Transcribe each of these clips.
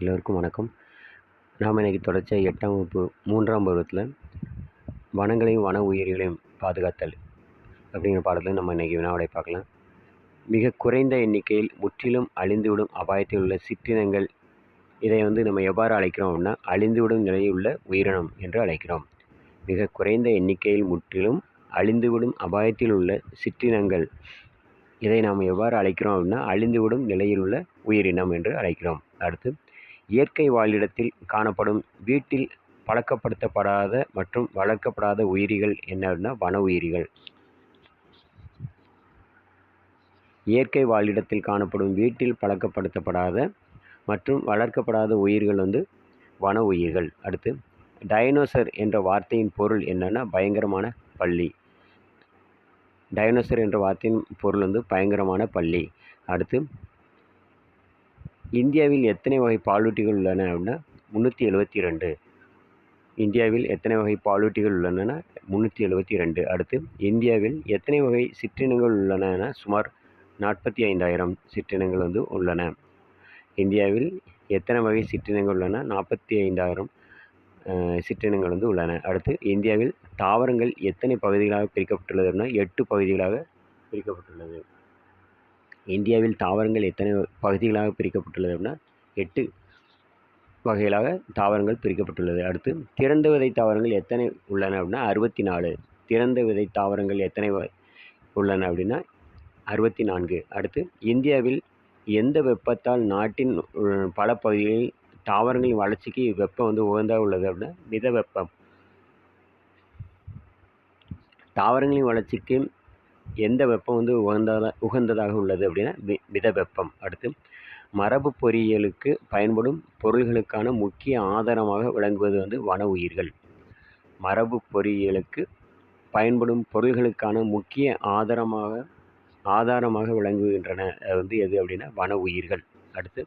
எல்லோருக்கும் வணக்கம். நாம் இன்றைக்கி தொடர்ச்சியாக எட்டாம் வகுப்பு மூன்றாம் பருவத்தில் வனங்களையும் வன உயிரிகளையும் பாதுகாத்தல் அப்படிங்கிற பாடத்தில் நம்ம இன்றைக்கி வினாவிடை பார்க்கலாம். மிக குறைந்த எண்ணிக்கையில் முற்றிலும் அழிந்துவிடும் அபாயத்தில் உள்ள சிற்றினங்கள் இதை வந்து நம்ம எவ்வாறு அழைக்கிறோம் அப்படின்னா அழிந்துவிடும் நிலையில் உள்ள உயிரினம் என்று அழைக்கிறோம். மிக குறைந்த எண்ணிக்கையில் முற்றிலும் அழிந்துவிடும் அபாயத்தில் உள்ள சிற்றினங்கள் இதை நாம் எவ்வாறு அழைக்கிறோம் அப்படின்னா அழிந்துவிடும் நிலையில் உள்ள உயிரினம் என்று அழைக்கிறோம். அடுத்து இயற்கை வாழிடத்தில் காணப்படும் வீட்டில் பழக்கப்படுத்தப்படாத மற்றும் வளர்க்கப்படாத உயிரிகள் என்ன வன உயிரிகள். இயற்கை வாழிடத்தில் காணப்படும் வீட்டில் பழக்கப்படுத்தப்படாத மற்றும் வளர்க்கப்படாத உயிர்கள் வந்து வன உயிர்கள். அடுத்து டைனோசர் என்ற வார்த்தையின் பொருள் என்னென்னா பயங்கரமான பள்ளி. டைனோசர் என்ற வார்த்தையின் பொருள் வந்து பயங்கரமான பள்ளி. அடுத்து இந்தியாவில் எத்தனை வகை பாலூட்டிகள் உள்ளன அப்படின்னா முந்நூற்றி எழுபத்தி ரெண்டு. இந்தியாவில் எத்தனை வகை பாலூட்டிகள் உள்ளன முந்நூற்றி எழுபத்தி ரெண்டு. அடுத்து இந்தியாவில் எத்தனை வகை சிற்றினங்கள் உள்ளன சுமார் நாற்பத்தி ஐந்தாயிரம் சிற்றினங்கள் வந்து உள்ளன. இந்தியாவில் எத்தனை வகை சிற்றினங்கள் உள்ளன நாற்பத்தி ஐந்தாயிரம் சிற்றினங்கள் வந்து உள்ளன. அடுத்து இந்தியாவில் தாவரங்கள் எத்தனை பகுதிகளாக பிரிக்கப்பட்டுள்ளதுன்னா எட்டு பகுதிகளாக பிரிக்கப்பட்டுள்ளது. இந்தியாவில் தாவரங்கள் எத்தனை பகுதிகளாக பிரிக்கப்பட்டுள்ளது அப்படின்னா எட்டு வகைகளாக தாவரங்கள் பிரிக்கப்பட்டுள்ளது. அடுத்து திறந்த விதை தாவரங்கள் எத்தனை உள்ளன அப்படின்னா அறுபத்தி நாலு திறந்த விதை தாவரங்கள் எத்தனை உள்ளன அப்படின்னா அறுபத்தி நான்கு அடுத்து இந்தியாவில் எந்த வெப்பத்தால் நாட்டின் பல பகுதிகளில் தாவரங்களின் வளர்ச்சிக்கு வெப்பம் வந்து உகந்தாக உள்ளது அப்படின்னா மித வெப்பம் தாவரங்களின் வளர்ச்சிக்கு எந்த வெப்பம் வந்து உகந்ததாக உகந்ததாக உள்ளது அப்படின்னா வி மித வெப்பம். அடுத்து மரபு பொறியியலுக்கு பயன்படும் பொருள்களுக்கான முக்கிய ஆதாரமாக விளங்குவது வந்து வன உயிர்கள். மரபு பொறியியலுக்கு பயன்படும் பொருள்களுக்கான முக்கிய ஆதாரமாக ஆதாரமாக விளங்குகின்றன. வந்து எது அப்படின்னா வன உயிர்கள். அடுத்து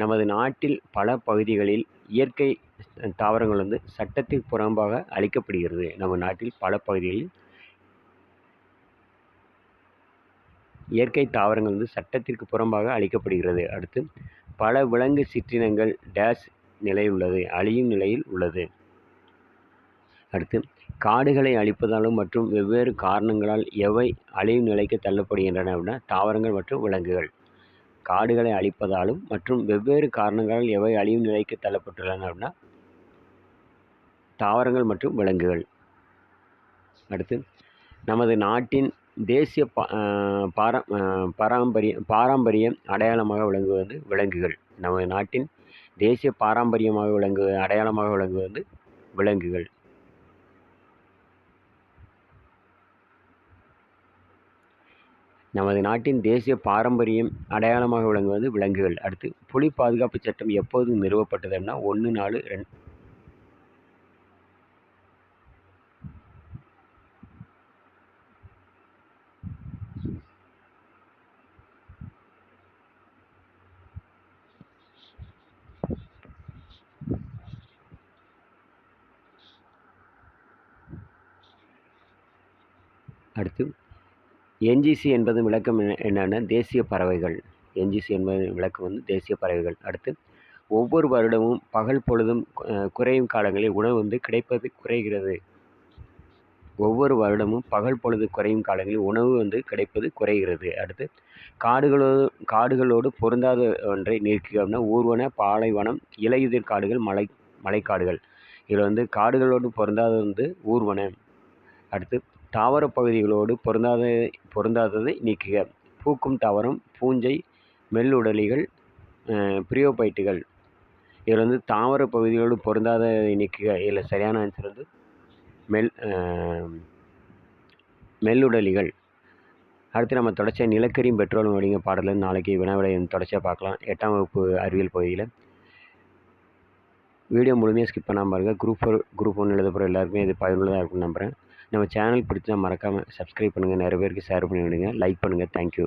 நமது நாட்டில் பல பகுதிகளில் இயற்கை தாவரங்கள் வந்து சட்டத்திற்கு புறம்பாக அளிக்கப்படுகிறது நம்ம நாட்டில் பல பகுதிகளில் இயற்கை தாவரங்கள் வந்து சட்டத்திற்கு புறம்பாக அழிக்கப்படுகிறது. அடுத்து பல விலங்கு சிற்றினங்கள் டேஷ் நிலையுள்ளது உள்ளது அழியும் நிலையில் உள்ளது. அடுத்து காடுகளை அழிப்பதாலும் மற்றும் வெவ்வேறு காரணங்களால் எவை அழியும் நிலைக்கு தள்ளப்படுகின்றன அப்படின்னா தாவரங்கள் மற்றும் விலங்குகள். காடுகளை அழிப்பதாலும் மற்றும் வெவ்வேறு காரணங்களால் எவை அழியும் நிலைக்கு தள்ளப்பட்டுள்ளன அப்படின்னா தாவரங்கள் மற்றும் விலங்குகள். அடுத்து நமது நாட்டின் தேசிய பா பார பாரம்பரிய பாரம்பரிய அடையாளமாக விளங்குவது வந்து விலங்குகள். நம்ம நாட்டின் தேசிய பாரம்பரியமாக விளங்கு அடையாளமாக விளங்குவது வந்து விலங்குகள். நமது நாட்டின் தேசிய பாரம்பரியம் அடையாளமாக விளங்குவது விலங்குகள். அடுத்து புலி பாதுகாப்பு சட்டம் எப்போது நிறுவப்பட்டதுன்னா ஒன்று நாலு ரெண்டு அடுத்து என்ஜிசி என்பது விளக்கம் என்னென்னா? தேசிய பறவைகள். என்ஜிசி என்பது விளக்கம் வந்து தேசிய பறவைகள். அடுத்து ஒவ்வொரு வருடமும் பகல் பொழுதும் குறையும் காலங்களில் உணவு வந்து கிடைப்பது குறைகிறது. ஒவ்வொரு வருடமும் பகல் பொழுது குறையும் காலங்களில் உணவு வந்து கிடைப்பது குறைகிறது. அடுத்து காடுகளோடு காடுகளோடு பொருந்தாத ஒன்றை நீக்குகிறோம்னா ஊர்வன பாலைவனம் இலையுதிர் காடுகள் மலை மலைக்காடுகள். இதில் வந்து காடுகளோடு பொருந்தாத வந்து ஊர்வன. அடுத்து தாவர பகுதிகளோடு பொருந்தாத பொருந்தாததை நீக்குக. பூக்கும் தாவரம் பூஞ்சை மெல்லுடலிகள் பிரியோபைட்டுகள். இதில் வந்து தாவர பகுதிகளோடு பொருந்தாததை நீக்குக. இதில் சரியான ஆன்சர் வந்து மெல் மெல்லுடலிகள். அடுத்து நம்ம தொடர்ச்சியாக நிலக்கரியும் பெட்ரோலும் அப்படிங்கிற பாடலில் நாளைக்கு வினாவிடை தொடர்ச்சியாக பார்க்கலாம். எட்டாம் வகுப்பு அறிவியல் பகுதியில். வீடியோ முழுமையாக ஸ்கிப் பண்ணாமல் பாருங்கள் குரூப் ஃபோர் குரூப் ஒன்று எழுத போகிற எல்லாருக்குமே இது பயனுள்ளதாக இருக்கும்னு நம்புகிறேன் நம்ம சேனல் பிடிச்சா மறக்காமல் சப்ஸ்கிரைப் பண்ணுங்கள் நிறைய பேருக்கு ஷேர் பண்ணி விடுங்க லைக் பண்ணுங்கள் தேங்க்யூ